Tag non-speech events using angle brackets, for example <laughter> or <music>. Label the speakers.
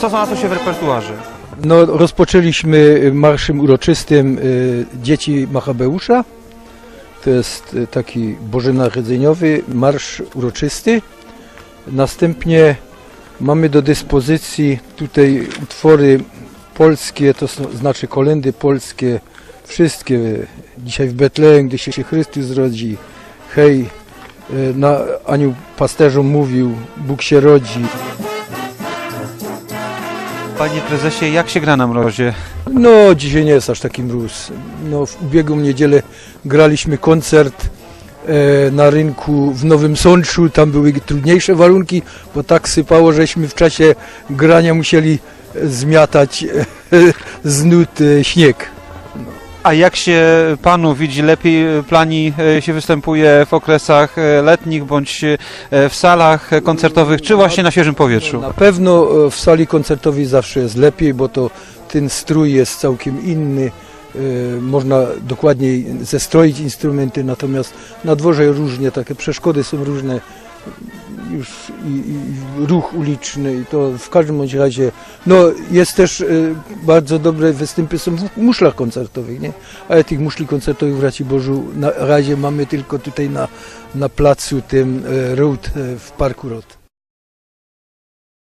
Speaker 1: Co znalazło się w repertuarze?
Speaker 2: No, rozpoczęliśmy marszem uroczystym y, Dzieci Machabeusza. To jest y, taki bożonarodzeniowy marsz uroczysty. Następnie mamy do dyspozycji tutaj utwory polskie, to są, znaczy kolendy polskie, wszystkie. Dzisiaj w Betlejem, gdy się Chrystus rodzi. Hej, y, na anioł pasterzom mówił, Bóg się rodzi.
Speaker 1: Panie prezesie, jak się gra na mrozie?
Speaker 2: No, dzisiaj nie jest aż taki mróz. No, w ubiegłą niedzielę graliśmy koncert e, na rynku w Nowym Sączu. Tam były trudniejsze warunki, bo tak sypało, żeśmy w czasie grania musieli zmiatać e, <laughs> z nut e, śnieg.
Speaker 1: A jak się panu widzi lepiej, plani e, się występuje w okresach e, letnich bądź e, w salach koncertowych, czy właśnie na świeżym powietrzu?
Speaker 2: Na pewno e, w sali koncertowej zawsze jest lepiej, bo to ten strój jest całkiem inny. e, Można dokładniej zestroić instrumenty, natomiast na dworze różnie, takie przeszkody są różne, już i, i ruch uliczny i to w każdym bądź razie, no jest też e, bardzo dobre występy są w muszlach koncertowych, nie? Ale tych muszli koncertowych w Raci Bożu na razie mamy tylko tutaj na, na placu tym e, Road e, w Parku Road.